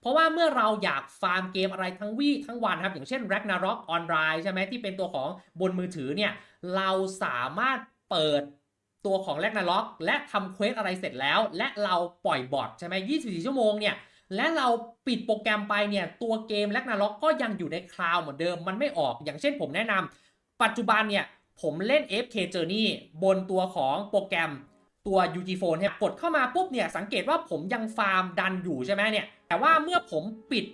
เพราะว่าเมื่อเราอยากฟาร์มเกมอะไรทั้งวี่ทั้งวันครับ อย่างเช่น Ragnarok Online ใช่ไหมที่เป็นตัวของบนมือถือเนี่ยเราสามารถเปิดตัวของ Ragnarok และทำเควสอะไรเสร็จแล้ว และเราปล่อยบอทใช่ไหม24 ชั่วโมงเนี่ยและเราปิดโปรแกรมไปเนี่ยตัวเกม Ragnarok ก็ยังอยู่ในคลาวด์เหมือนเดิมมันไม่ออก อย่างเช่นผมแนะนำปัจจุบันเนี่ยผมเล่น FK Journey บนตัวของโปรแกรม ตัว UG Phone เนี่ยกดเข้ามาปุ๊บเนี่ยสังเกตว่าผมยังฟาร์มดันอยู่ใช่ไหมเนี่ยแต่ว่าเมื่อผมปิด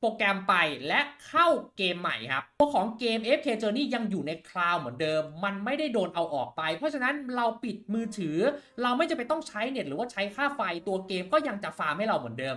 โปรแกรมไปและเข้าเกมใหม่ครับตัวของเกม FK Journey ยังอยู่ในคลาวด์เหมือนเดิม มันไม่ได้โดนเอาออกไป เพราะฉะนั้นเราปิดมือถือ เราไม่จะไปต้องใช้เน็ตหรือว่าใช้ค่าไฟตัวเกมก็ยังจะฟาร์มให้เราเหมือนเดิม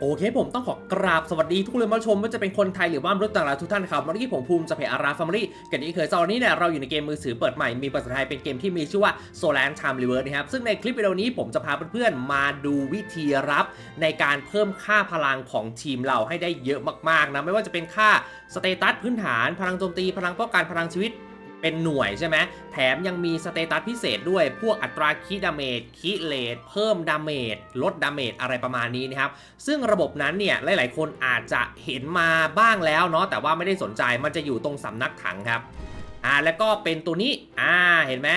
โอเคผมต้องขอกราบสวัสดีทุกคนเลยมาชมว่าจะเป็นคนไทยหรือว่ามนุษย์ต่างดาวทุกท่านครับวันนี้ผมภูมิจะเพจอาราฟาร์มรี่กันอีกเคยตอนนี้เนี่ยเราอยู่ในเกมมือถือเปิดใหม่มีภาษาไทยเป็นเกมที่มีชื่อว่า Solar Time Reverse นะครับซึ่งในคลิปวิดีโอนี้ผมจะพาเพื่อนๆมาดูวิธีรับในการเพิ่มค่าพลังของทีมเราให้ได้เยอะมากๆนะไม่ว่าจะเป็นค่าสเตตัสพื้นฐาน พลังโจมตีพลังป้องกันพลังชีวิต เป็นหน่วยใช่ไหมแถมยังมีสเตตัสพิเศษด้วย พวกอัตราคิดาเมจคิเลตเพิ่มดาเมจลดดาเมจอะไรประมาณนี้นะครับ ซึ่งระบบนั้นเนี่ยหลาย ๆ คนอาจจะเห็นมาบ้างแล้วเนาะแต่ว่าไม่ได้สนใจมันจะอยู่ตรงสำนักถังครับอ่าแล้วก็เป็นตัวนี้อ่าเห็นไหม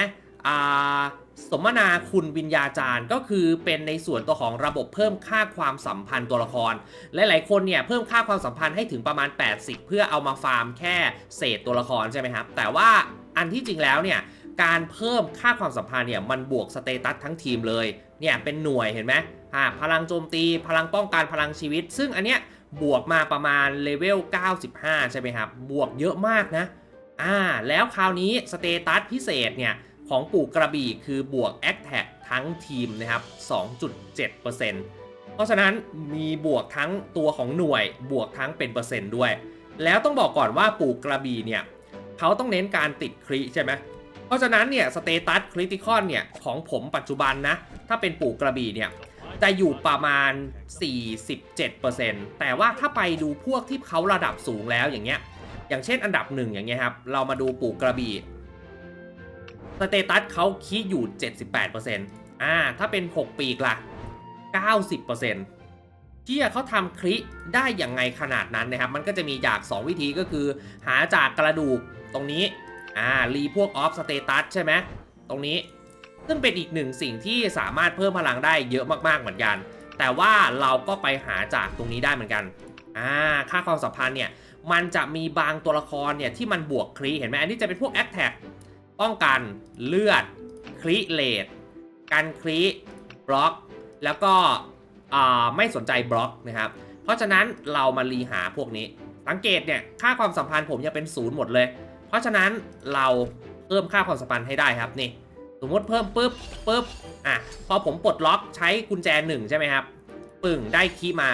อ่า สมนาคุณวิญญาจารย์ก็คือเป็นในส่วนตัวของระบบเพิ่มค่าความสัมพันธ์ตัวละคร หลายๆคนเนี่ยเพิ่มค่าความสัมพันธ์ให้ถึงประมาณ 80 เพื่อเอามาฟาร์มแค่เศษตัวละครใช่ไหมครับ แต่ว่าอันที่จริงแล้วเนี่ยการเพิ่มค่าความสัมพันธ์เนี่ยมันบวกสเตตัสทั้งทีมเลยเนี่ยเป็นหน่วยเห็นไหมอ่าพลังโจมตี พลังป้องกันพลังชีวิต ซึ่งอันเนี้ยบวกมาประมาณเลเวล 95 ใช่ไหมครับ บวกเยอะมากนะอ่าแล้วคราวนี้สเตตัสพิเศษเนี่ย ของปู่กระบี่คือบวก a t t a c ทั้งทีมนะครับ 2.7%เพราะฉะนั้นมีบวกทั้งตัวของหน่วยบวกทั้งเป็นเปอร์เซ็นต์ด้วย แล้วต้องบอกก่อนว่าปู่กระบี่เนี่ยเขาต้องเน้นการติดคริใช่ไหมเพราะฉะนั้นเนี่ยสเตตัสคริติคอนเนี่ยของผมปัจจุบันนะ ถ้าเป็นปู่กระบี่เนี่ยจะอยู่ประมาณ 47%แต่ว่าถ้าไปดูพวกที่เขาระดับสูงแล้วอย่างเงี้ยอย่างเช่นอันดับหนึ่งอย่างเงี้ยครับเรามาดูปู่กระบี่ เตตัสเขาคีดอยู่ 78%อ่า ถ้าเป็น 6 ปีกล่ะ 90%ที่เขาทำคลิได้อย่างไงขนาดนั้นนะครับ มันก็จะมีจาก 2 วิธีก็คือ หาจากกระดูกตรงนี้ อ่า รีพวกออฟสเตตัสใช่ไหม ตรงนี้ ซึ่งเป็นอีกหนึ่งสิ่งที่สามารถเพิ่มพลังได้เยอะมากๆเหมือนกัน แต่ว่าเราก็ไปหาจากตรงนี้ได้เหมือนกัน อ่า ค่าความสัมพันธ์เนี่ย มันจะมีบางตัวละครเนี่ยที่มันบวกคลีเห็นไหมอันนี้จะเป็นพวกแอคแท็ก ป้องกันเลือดคลีเลดกันคลีบล็อก แล้วก็ไม่สนใจบล็อกนะครับ เพราะฉะนั้นเรามารีหาพวกนี้ สังเกตเนี่ยค่าความสัมพันธ์ผมยังเป็นศูนย์หมดเลย เพราะฉะนั้นเราเพิ่มค่าความสัมพันธ์ให้ได้ครับนี่สมมติเพิ่มปุ๊บปุ๊บอะพอผมปลดล็อกใช้กุญแจหนึ่งใช่ไหมครับ ปึ่งได้คีย์มา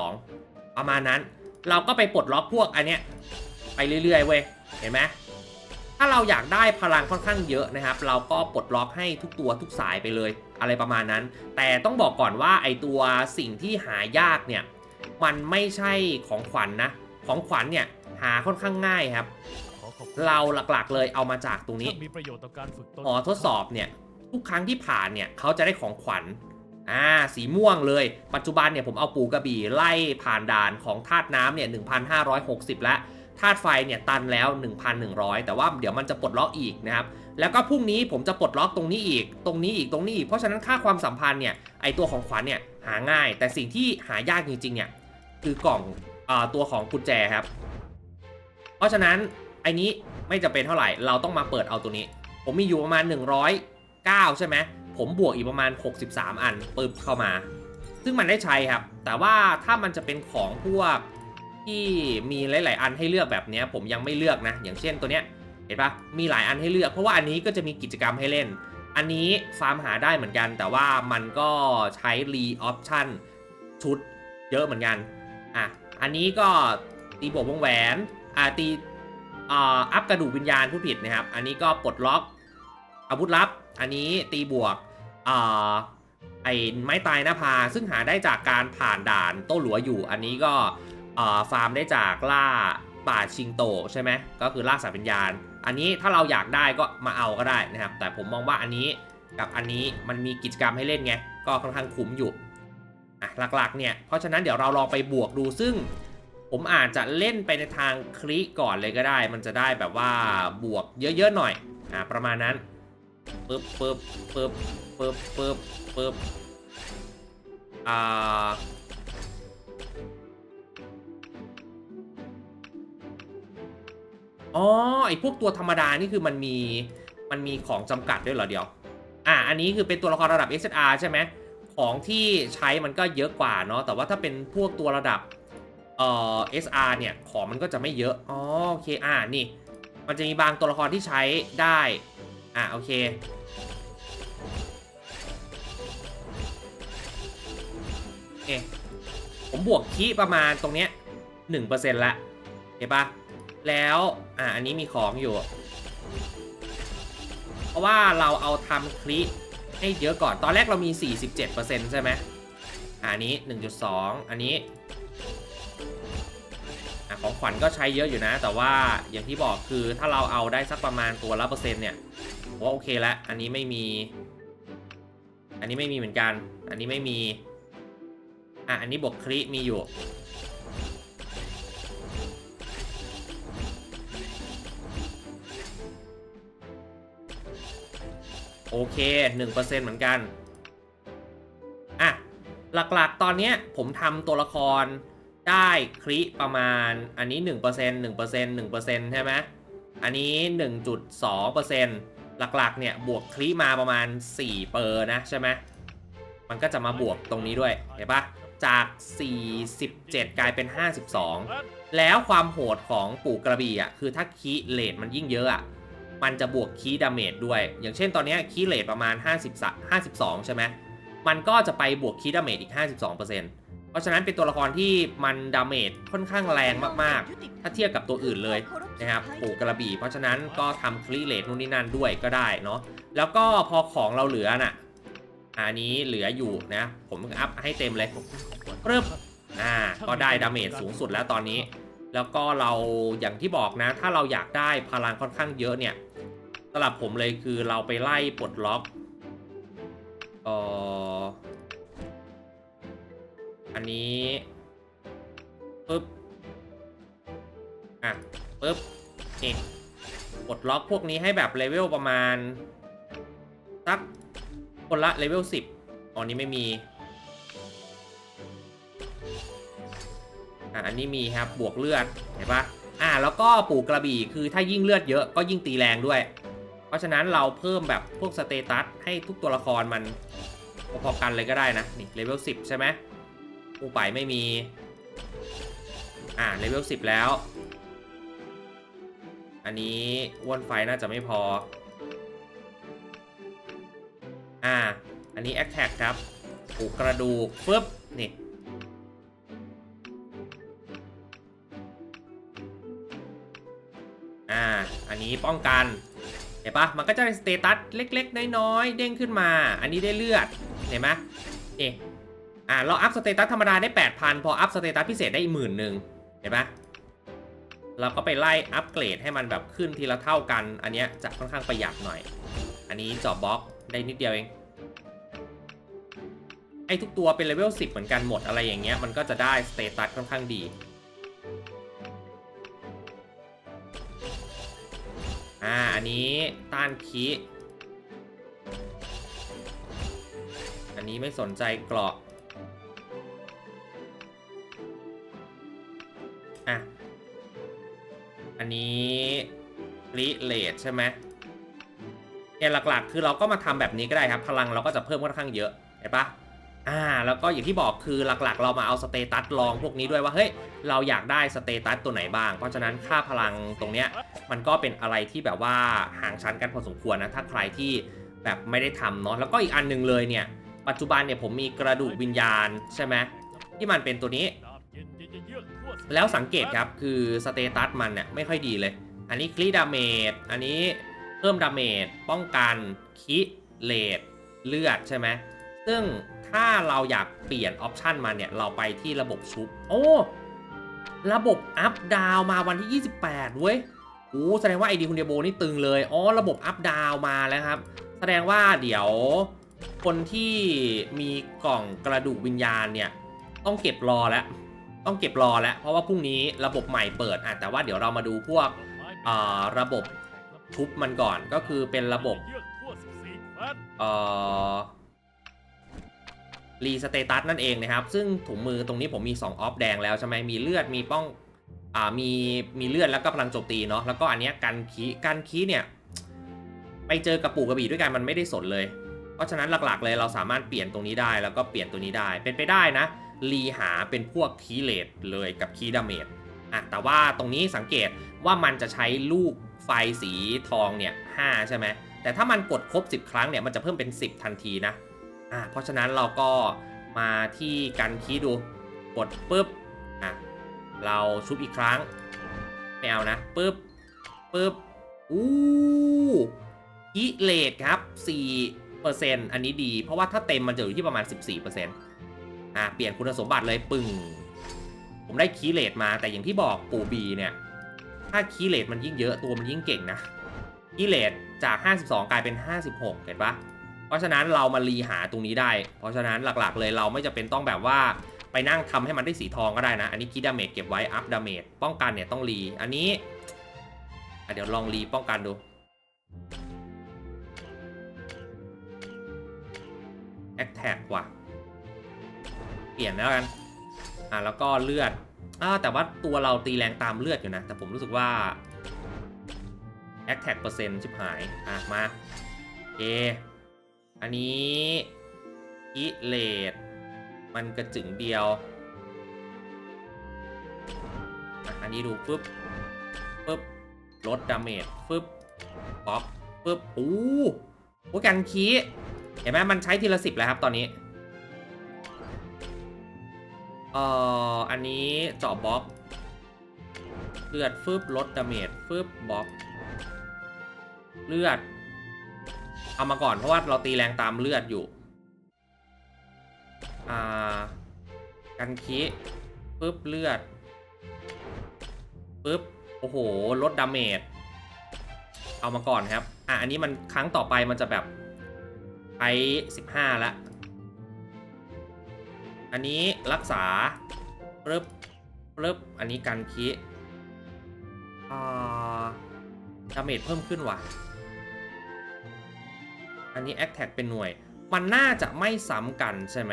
0.2 ประมาณนั้น เราก็ไปปลดล็อกพวกอันเนี้ยไปเรื่อยๆเว้ยเห็นไหม ถ้าเราอยากได้พลังค่อนข้างเยอะนะครับ เราก็ปลดล็อกให้ทุกตัวทุกสายไปเลย อะไรประมาณนั้น แต่ต้องบอกก่อนว่าไอตัวสิ่งที่หายากเนี่ย มันไม่ใช่ของขวัญนนะ ของขวัญเนี่ยหาค่อนข้างง่ายครับขอขอบคุณเราหลักๆเลยเอามาจากตรงนี้ท่านมีประโยชน์ต่อการฝึกตนหอทดสอบเนี่ยทุกครั้งที่ผ่านเนี่ยเขาจะได้ของขวัญอ่าสีม่วงเลย ปัจจุบันเนี่ยผมเอาปูกระบี่ไล่ผ่านด่านของธาตุน้ำเนี่ย1,560 แล้ว ธาตุไฟเนี่ยตันแล้ว 1,100 แต่ว่าเดี๋ยวมันจะปลดล็อกอีกนะครับ แล้วก็พรุ่งนี้ผมจะปลดล็อกตรงนี้อีก ตรงนี้อีก ตรงนี้อีก เพราะฉะนั้นค่าความสัมพันธ์เนี่ย ไอตัวของขวัญเนี่ยหาง่าย แต่สิ่งที่หายากจริงๆเนี่ยคือกล่องอตัวของกุญแจครับ เพราะฉะนั้นไอนี้ไม่จะเป็นเท่าไหร่ เราต้องมาเปิดเอาตัวนี้ ผมมีอยู่ประมาณ 109 ใช่ไหม ผมบวกอีกประมาณ 63 อันปึ๊บเข้ามา ซึ่งมันได้ใช้ครับ แต่ว่าถ้ามันจะเป็นของพวก ที่มีหลาย ๆ อันให้เลือกแบบนี้ผมยังไม่เลือกนะ อย่างเช่นตัวเนี้ยเห็นปะมีหลายอันให้เลือกเพราะว่าอันนี้ก็จะมีกิจกรรมให้เล่น อันนี้ฟาร์มหาได้เหมือนกัน แต่ว่ามันก็ใช้รีออปชั่นชุดเยอะเหมือนกันอะอันนี้ก็ตีบวกวงแหวนอ่าตีอ่าอัพกระดูกวิญญาณผู้ผิดนะครับ อันนี้ก็ปลดล็อกอาวุธลับ อันนี้ตีบวกอ่าไอ้ไม้ตายหน้าพา ซึ่งหาได้จากการผ่านด่านโต้หลัวอยู่ อันนี้ก็ ฟาร์มได้จากล่าป่าชิงโตใช่ไหมก็คือล่าสัตว์วิญญาณ อันนี้ถ้าเราอยากได้ก็มาเอาก็ได้นะครับ แต่ผมมองว่าอันนี้กับอันนี้มันมีกิจกรรมให้เล่นไง ก็ค่อนข้างคุ้มอยู่อะหลักๆเนี่ยเพราะฉะนั้นเดี๋ยวเราลองไปบวกดูซึ่ง ผมอาจจะเล่นไปในทางคลิก่อนเลยก็ได้ มันจะได้แบบว่าบวกเยอะๆหน่อยอะประมาณนั้นปึ๊บปึ๊บปึ๊บปึ๊บปึ๊บปึ๊บอ่า อ๋อไอพวกตัวธรรมดานี่คือมันมีมันมีของจำกัดด้วยเหรอเดียว อะอันนี้คือเป็นตัวละครระดับ SSR ใช่ไหมของที่ใช้มันก็เยอะกว่าเนาะแต่ว่าถ้าเป็นพวกตัวระดับเอ่อ SR เนี่ยของมันก็จะไม่เยอะอ๋อโอเคอ่านี่ มันจะมีบางตัวละครที่ใช้ได้อะโอเคโอผมบวกคีประมาณตรงเนี้ยหนึ่งเปอร์เซ็นต์ละเห็นปะแล้ว อะอันนี้มีของอยู่ เพราะว่าเราเอาทำคลิให้เยอะก่อน ตอนแรกเรามี 47%ใช่ไหมอันนี้ 1.2 อันนี้อของขวัญก็ใช้เยอะอยู่นะ แต่ว่าอย่างที่บอกคือถ้าเราเอาได้สักประมาณตัวละเปอร์เซ็นต์เนี่ยว่าโอเคแล้วอันนี้ไม่มี อันนี้ไม่มีเหมือนกัน อันนี้ไม่มี อะ อันนี้บวกคลิมีอยู่ โอเค 1%เหมือนกัน อะ หลักๆ ตอนเนี้ยผมทำตัวละครได้คลิประมาณอันนี้ 1% 1% 1%ใช่ไหมอันนี้ 1.2%หลักๆ เนี่ย บวกคลิมาประมาณ 4 เปอร์นะใช่ไหมมันก็จะมาบวกตรงนี้ด้วย เห็นปะจาก 47 กลายเป็น 52 แล้วความโหดของปู่กระบี่อะคือถ้าคีเลทมันยิ่งเยอะอะ มันจะบวกคีย์ดาเมจด้วย อย่างเช่นตอนนี้คีย์เลทประมาณ 50 52 ใช่ไหมมันก็จะไปบวกคีย์ดาเมจอีก 52%เพราะฉะนั้นเป็นตัวละครที่มันดาเมจค่อนข้างแรงมากๆ ถ้าเทียบกับตัวอื่นเลยนะครับปูกระบี่เพราะฉะนั้นก็ทำคลีเลทนู่นนี่นั่นด้วยก็ได้เนาะแล้วก็พอของเราเหลือน่ะอันนี้เหลืออยู่นะ ผมอัพให้เต็มเลยปึ๊บอ่าก็ได้ดาเมจสูงสุดแล้วตอนนี้ แล้วก็เราอย่างที่บอกนะ ถ้าเราอยากได้พลังค่อนข้างเยอะเนี่ย สำหรับผมเลยคือเราไปไล่ปลดล็อกเอ่ออันนี้ปึ๊บอะปึ๊บนี่ปลดล็อกพวกนี้ให้แบบเลเวลประมาณสักคนละเลเวล10อ๋อนี้ไม่มีอะอันนี้มีครับบวกเลือดเห็นปะอ่าแล้วก็ปู่กระบี่คือถ้ายิ่งเลือดเยอะก็ยิ่งตีแรงด้วย เพราะฉะนั้นเราเพิ่มแบบพวกสเตตัสให้ทุกตัวละครมันพอๆกันเลยก็ได้นะ นี่เลเวล10 ใช่ไหมปูไปไม่มี อ่าเลเวล10 แล้ว อันนี้อ้วนไฟน่าจะไม่พอ อ่า อันนี้แอคแท็กครับปูกระดูกฟึบนี่อ่า อันนี้ป้องกัน เห็นปะมันก็จะเป็นสเตตัสเล็กๆ น้อยๆ เด้งขึ้นมา อันนี้ได้เลือด เห็นไหมนี่อ่าเราอัพสเตตัสธรรมดาได้ 8,000 พออัพสเตตัสพิเศษได้หมื่นหนึ่งเห็นปะเราก็ไปไล่อัปเกรดให้มันแบบขึ้นทีละเท่ากัน อันเนี้ยจะค่อนข้างประหยัดหน่อย อันนี้จาะบล็อกได้นิดเดียวเอง ไอ้ทุกตัวเป็นเลเวล10 เหมือนกันหมดอะไรอย่างเงี้ย มันก็จะได้สเตตัสค่อนข้างดี อ่า อันนี้ต้านคีอันนี้ไม่สนใจเกราะอะ อันนี้รีเลทใช่ไหมเนี่ยหลักๆ คือเราก็มาทำแบบนี้ก็ได้ครับ พลังเราก็จะเพิ่มค่อนข้างเยอะเห็นปะ อ่าแล้วก็อย่างที่บอกคือหลักๆ เรามาเอาสเตตัสลองพวกนี้ด้วยว่าเฮ้ยเราอยากได้สเตตัสตัวไหนบ้าง เพราะฉะนั้นค่าพลังตรงเนี้ยมันก็เป็นอะไรที่แบบว่าห่างชั้นกันพอสมควรนะถ้าใครที่แบบไม่ได้ทำเนาะแล้วก็อีกอันหนึงเลยเนี่ยปัจจุบันเนี่ยผมมีกระดูกวิญญาณใช่ไหมที่มันเป็นตัวนี้ แล้วสังเกตครับคือสเตตัสมันเนี่ยไม่ค่อยดีเลย อันนี้คลีดาเมจอันนี้เพิ่มดาเมจป้องกันคิเลดเลือดใช่ไหม ซึ่งถ้าเราอยากเปลี่ยนออปชันมาเนี่ย เราไปที่ระบบชุบ โอ้ ระบบอัพดาวมาวันที่ 28เว้ยโอ้แสดงว่าไอดีคุณเดโบนี่ตึงเลย อ๋อ ระบบอัพดาวมาแล้วครับ แสดงว่าเดี๋ยวคนที่มีกล่องกระดูกวิญญาณเนี่ย ต้องเก็บรอแล้ว ต้องเก็บรอแล้ว เพราะว่าพรุ่งนี้ระบบใหม่เปิดอะแต่ว่าเดี๋ยวเรามาดูพวกอ่ระบบชุบมันก่อนก็คือเป็นระบบเอ่อ รีสเตตัสนั่นเองนะครับ ซึ่งถุงมือตรงนี้ผมมี 2 ออฟแดงแล้วใช่ไหมมีเลือดมีป้องอ่ามีมีเลือดแล้วก็พลังโจมตีเนาะแล้วก็อันเนี้ยกันคีกันคีเนี่ยไปเจอกระปูกระบี่ด้วยกันมันไม่ได้สนเลย เพราะฉะนั้นหลักๆเลยเราสามารถเปลี่ยนตรงนี้ได้แล้วก็เปลี่ยนตัวนี้ได้เป็นไปได้นะรีหาเป็นพวกคีเลดเลยกับคีดาเมจอะแต่ว่าตรงนี้สังเกตว่ามันจะใช้ลูกไฟสีทองเนี่ย5ใช่ไหมแต่ถ้ามันกดครบ 10 ครั้งเนี่ยมันจะเพิ่มเป็น 10 ทันทีนะ อะเพราะฉะนั้นเราก็มาที่กันคีดูกดปุ๊บอะเราชุบอีกครั้งไม่เอานะปุ๊บปุ๊บอู้กิเลสครับ4%อันนี้ดี เพราะว่าถ้าเต็มมันจะอยู่ที่ประมาณ 14%อะเปลี่ยนคุณสมบัติเลยปึ่งผมได้คีเลตมาแต่อย่างที่บอกปู่บีเนี่ยถ้าคีเลตมันยิ่งเยอะตัวมันยิ่งเก่งนะคีเลตจาก 52 กลายเป็น 56 เห็นปะ เพราะฉะนั้นเรามารีหาตรงนี้ได้ เพราะฉะนั้นหลักๆ เลยเราไม่จะเป็นต้องแบบว่าไปนั่งทำให้มันได้สีทองก็ได้นะ อันนี้คีดดาเมจเก็บไว้อัพดาเมจป้องกันเนี่ยต้องรี อันนี้เดี๋ยวลองรีป้องกันดู แอคแท็กว่ะ เปลี่ยนแล้วกัน อะแล้วก็เลือดอ่าแต่ว่าตัวเราตีแรงตามเลือดอยู่นะ แต่ผมรู้สึกว่า a t t a c เปอร์เซ็นต์ชิบหาย อะมา เอ อันนี้กิเลสมันกระจึงเดียว อันนี้ดูฟึบฟึบลดดาเมจฟึบป๊อกฟึบอู้โอ้กันคีเห็นไหมมันใช้ทีละสิบแล้วครับตอนนี้เอ่ออันนี้เจาะบล็อกเลือดฟึบลดดาเมจฟึบบล็อก เลือด เอามาก่อนเพราะว่าเราตีแรงตามเลือดอยู่ อ่า กันคิฟึบเลือดฟึบโอ้โห ลดดาเมจ เอามาก่อนครับ อะ อันนี้มันครั้งต่อไปมันจะแบบไป15แล้วอันนี้รักษาปึ๊บปึ๊บอันนี้กันคิอ่าดาเมจเพิ่มขึ้นว่ะ อันนี้ a อ t แท็กเป็นหน่วย มันน่าจะไม่ซ้ำกันใช่ไหม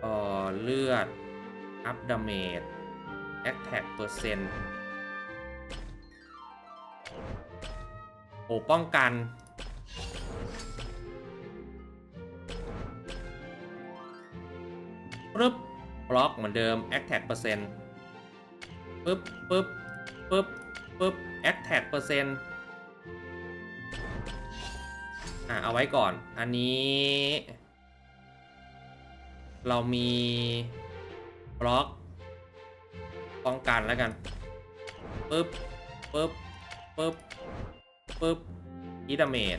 เออเลือด อัพดาเมจ a อ t แท็กเปอร์เซ็นต์โอ้ป้องกัน ปึ๊บบล็อกเหมือนเดิม attack เปอร์เซ็นต์ปึ๊บปึ๊บปึ๊บปึ๊บ attack เปอร์เซ็นต์ อะเอาไว้ก่อน อันนี้ เรามีบล็อกป้องกันแล้วกันปึ๊บปึ๊บปึ๊บปึ๊บอีดาเมจ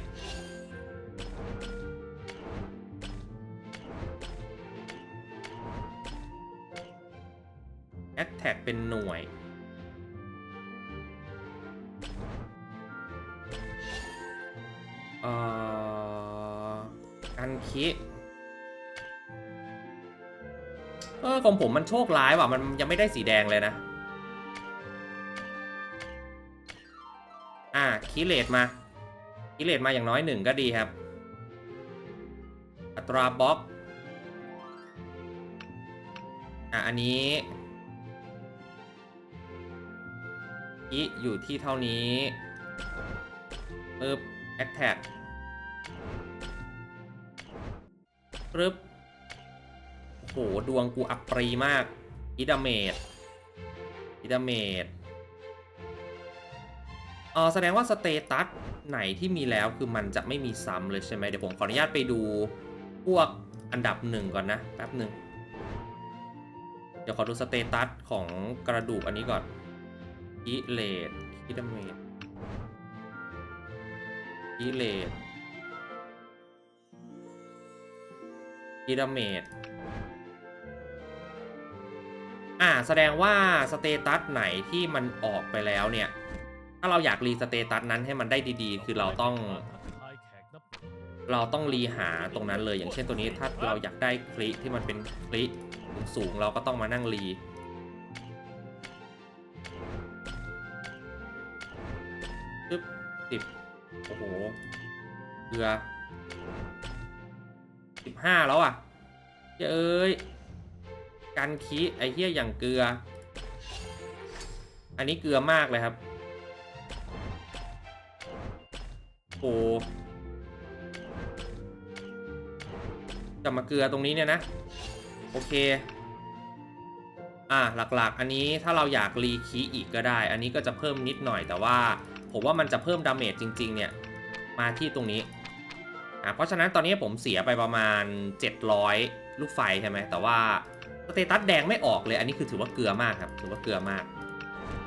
แอ t แท็กเป็นหน่วย เอ่อกันคิเออของผมมันโชคร้ายว่ะ มันยังไม่ได้สีแดงเลยนะ อ่าคิเลตมาคิเลตมาอย่างน้อยหนึ่งก็ดีครับ อัตราบล็อก อะ อันนี้คิอยู่ที่เท่านี้ปึ๊บ แอคแท็กปึ๊บโอ้โห ดวงกูอัปรีมากอิดาเมดอิดาเมดเออแสดงว่าสเตตัสไหนที่มีแล้วคือมันจะไม่มีซ้ำเลยใช่ไหมเดี๋ยวผมขออนุญาตไปดูพวกอันดับหนึ่งก่อนนะแป๊บหนึ่งเดี๋ยวขอดูสเตตัสของกระดูกอันนี้ก่อนอิเลดอิดเมด อิเลดอิดาเมดอ่า แสดงว่าสเตตัสไหนที่มันออกไปแล้วเนี่ย ถ้าเราอยากรีสเตตัสนั้นให้มันได้ดีๆ คือเราต้อง เราต้องรีหาตรงนั้นเลย อย่างเช่นตัวนี้ถ้าเราอยากได้คลิที่มันเป็นคลิสูงๆเราก็ต้องมานั่งรีปึ๊บสิบ โอ้โหเกลือสิบห้าแล้วอะเอ้ยกันคีไอเฮียอย่างเกลือ อันนี้เกลือมากเลยครับ โอ้กลับมาเกลือตรงนี้เนี่ยนะ โอเค อะหลักๆ อันนี้ถ้าเราอยากรีคีอีกก็ได้ อันนี้ก็จะเพิ่มนิดหน่อยแต่ว่า ผมว่ามันจะเพิ่มดาเมจจริง ๆ เนี่ย มาที่ตรงนี้อะเพราะฉะนั้นตอนนี้ผมเสียไปประมาณ 700 ลูกไฟใช่ไหมแต่ว่าสเตตัสแดงไม่ออกเลย อันนี้คือถือว่าเกลือมากครับ ถือว่าเกลือมาก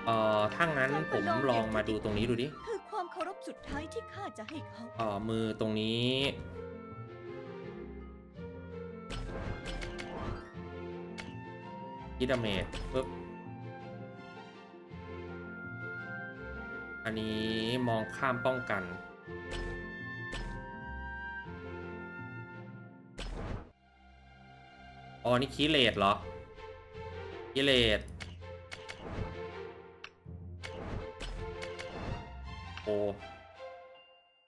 เอ่อถ้างั้นผมลองมาดูตรงนี้ดูดิคือความเคารพสุดท้ายที่ข้าจะให้เขาเอ่อมือตรงนี้อิดาเมจปึ๊บ อันนี้มองข้ามป้องกัน อ๋อ นี่คีเลดเหรอ คีเลดโอ้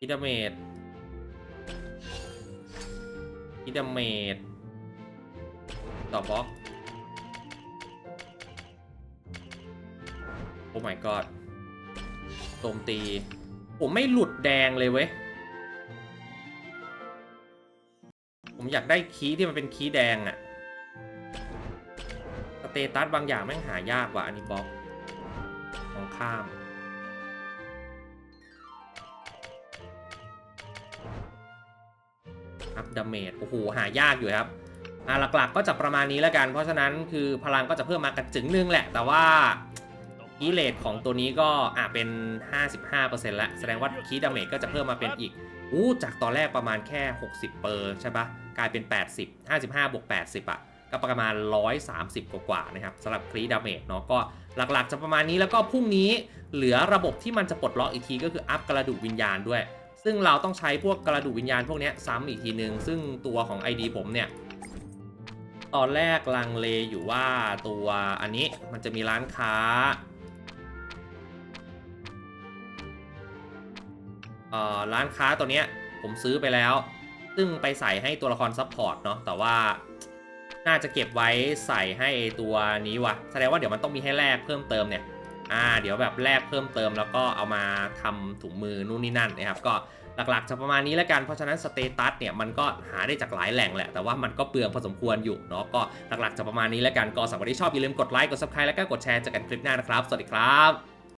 อิดาเมจอิดาเมจต่อบล็อก โอ้ my god โจมตี ผมไม่หลุดแดงเลยเว้ย ผมอยากได้คีย์ที่มันเป็นคีย์แดงอะสเตตัสบางอย่างแม่งหายากว่ะอันนี้บล็อกของข้ามอัพดาเมจโอ้โหหายากอยู่ครับอ่าหลักๆก็จะประมาณนี้แล้วกัน เพราะฉะนั้นคือพลังก็จะเพิ่มมากระจึงนึงแหละ แต่ว่า คีเลทของตัวนี้ก็อ่าเป็น 55%แล้วแสดงว่าคีดาเมจก็จะเพิ่มมาเป็นอีกอู้จากตอนแรกประมาณแค่ 60 เปอร์ใช่ปะกลายเป็น 80 55บวก80 อะ ก็ประมาณ 130 กว่าๆนะครับสำหรับคลีดาเมจเนาะก็หลักๆ จะประมาณนี้แล้วก็พรุ่งนี้เหลือระบบที่มันจะปลดล็อกอีกทีก็คืออัพกระดูกวิญญาณด้วย ซึ่งเราต้องใช้พวกกระดูกวิญญาณพวกนี้ซ้ำอีกทีนึง ซึ่งตัวของ ID ผมเนี่ยตอนแรกลังเลอยู่ว่าตัวอันนี้มันจะมีร้านค้า ร้านค้าตัวเนี้ยผมซื้อไปแล้ว ซึ่งไปใส่ให้ตัวละครซัพพอร์ตเนาะแต่ว่าน่าจะเก็บไว้ใส่ให้ตัวนี้วะแสดงว่าเดี๋ยวมันต้องมีให้แลกเพิ่มเติมเนี่ยอ่าเดี๋ยวแบบแลกเพิ่มเติมแล้วก็เอามาทำถุงมือนู่นนี่นั่นนะครับก็หลักๆจะประมาณนี้แล้วกัน เพราะฉะนั้นสเตตัสเนี่ยมันก็หาได้จากหลายแหล่งแหละ แต่ว่ามันก็เปลืองพอสมควรอยู่เนาะก็หลักๆจะประมาณนี้แล้วกันก็สำหรับที่ชอบอย่าลืมกดไลค์กด subscribe แล้วก็กดแชร์เจอกันคลิปหน้านะครับ สวัสดีครับ